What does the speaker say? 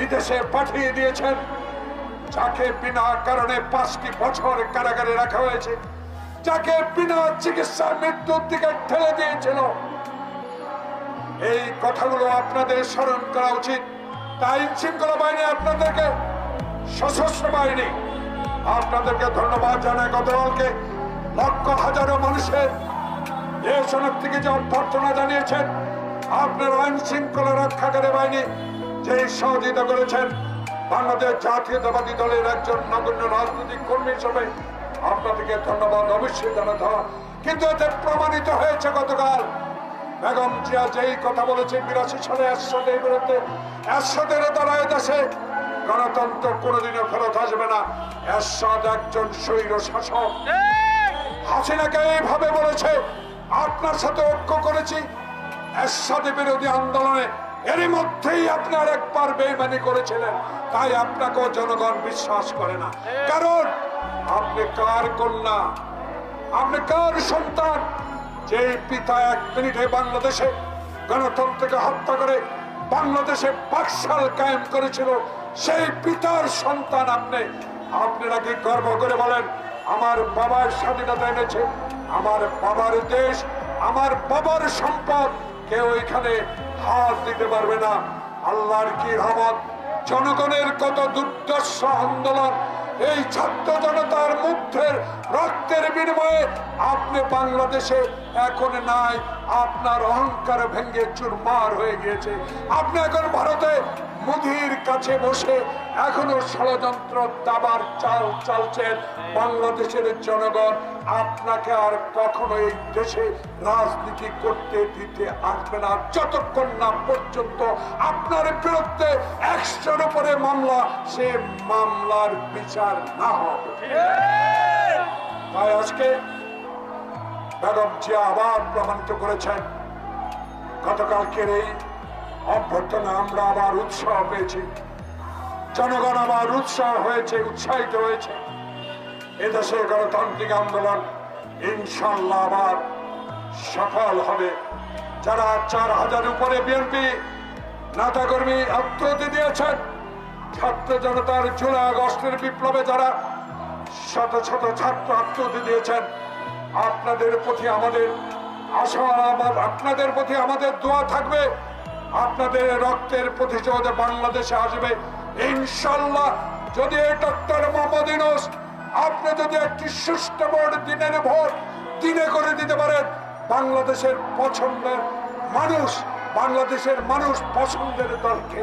বিদেশে পাঠিয়ে দিয়েছেন, যাকে বিনা কারণে পাঁচটি বছর কারাগারে রাখা হয়েছে, যাকে বিনা চিকিৎসা মৃত্যুর দিকে ঠেলে দিয়েছিল। এই কথাগুলো আপনাদের স্মরণ করা উচিত। তাই শৃঙ্খলা বাহিনী আপনাদেরকে সশস্ত্র বাহিনী, আপনাদেরকে ধন্যবাদ জানায় গতকালকে। লক্ষ হাজারো মানুষের অনেক থেকে যে অভ্যর্থনা জানিয়েছেন, আপনার আইন শৃঙ্খলা রক্ষাকারী বাহিনী যে সহযোগিতা করেছেন বাংলাদেশ জাতীয়তাবাদী দলের একজন নগণ্য রাজনৈতিক কর্মী হিসেবে, আপনাদেরকে ধন্যবাদ, অবশ্যই জানাতে হয় কিন্তু এতে প্রমাণিত হয়েছে গতকাল বেগম জিয়া যেই কথা বলেছেন বিরাশি সালে এরশাদের বিরুদ্ধে এরশাদের দ্বারা দেশে। গণতন্ত্র কোনোদিনও ফেরত আসবে না। এরশাদ একজন স্বৈর শাসক। হাসিনাকে এইভাবে বলেছে, আপনার সাথে ঐক্য করেছি। এরশাদের বিরোধী আন্দোলনে এরই মধ্যেই আপনার একবার বেইমানি করেছিলেন। তাই আপনাকেও জনগণ বিশ্বাস করে না। কারণ আপনি কার কন্যা? আপনি কার সন্তান? যে পিতা এক মিনিটে বাংলাদেশে গণতন্ত্রকে হত্যা করে বাংলাদেশে পাকশাল কায়েম করেছিল, সেই পিতার সন্তান আপনি। আপনি নাকি গর্ব করে বলেন, আমার বাবার স্বাধীনতা এনেছে, আমার বাবার দেশ, আমার বাবার সম্পদ, কেউ এখানে হাত দিতে পারবে না। আল্লাহর কি রহমত? জনগণের কত দুর্দর্শ আন্দোলন। এই ছাত্র জনতার মধ্যে রক্তের বিনিময়ে আপনি বাংলাদেশে এখন নাই আপনার অহংকার ভেঙ্গে চুরমার হয়ে গিয়েছে। আপনি এখন ভারতে মুদির কাছে বসে এখনও ষড়যন্ত্র দাবার চাল চালছেন বাংলাদেশের জনগণ। আপনাকে আর কখনো এই দেশে রাজনীতি করতে দিতে আসবে না। যতক্ষণ না পর্যন্ত আপনার বিরুদ্ধে একশোর উপরে মামলা সে মামলার বিচার না হবে। তাই আজকে বেগম জিয়া আবার প্রমাণিত করেছেন। গতকালকের এই অভ্যর্থনা আমরা আবার উৎসাহ পেয়েছি। জনগণ আবার উৎসাহ হয়েছে, উৎসাহিত হয়েছে। এদেশে গণতান্ত্রিক আন্দোলন ইনশাল্লাহ আবার সফল হবে। যারা চার হাজার উপরে বিএনপি নেতাকর্মী আত্মহতি দিয়েছেন, ছাত্র জনতার জুলাই আগস্টের বিপ্লবে যারা শত শত ছাত্র আত্মহতি দিয়েছেন আপনাদের প্রতি আমাদের আশা আপনাদের প্রতি আমাদের দোয়া থাকবে। আপনাদের রক্তের প্রতিশোধ বাংলাদেশে আসবে। ইনশাল্লাহ যদি ডক্টর মোহাম্মদ ইউনূস, আপনি যদি একটি সুষ্ঠু ভোট দিনের ভোট দিনে করে দিতে পারেন, বাংলাদেশের পছন্দের মানুষ, বাংলাদেশের মানুষ পছন্দের দলকে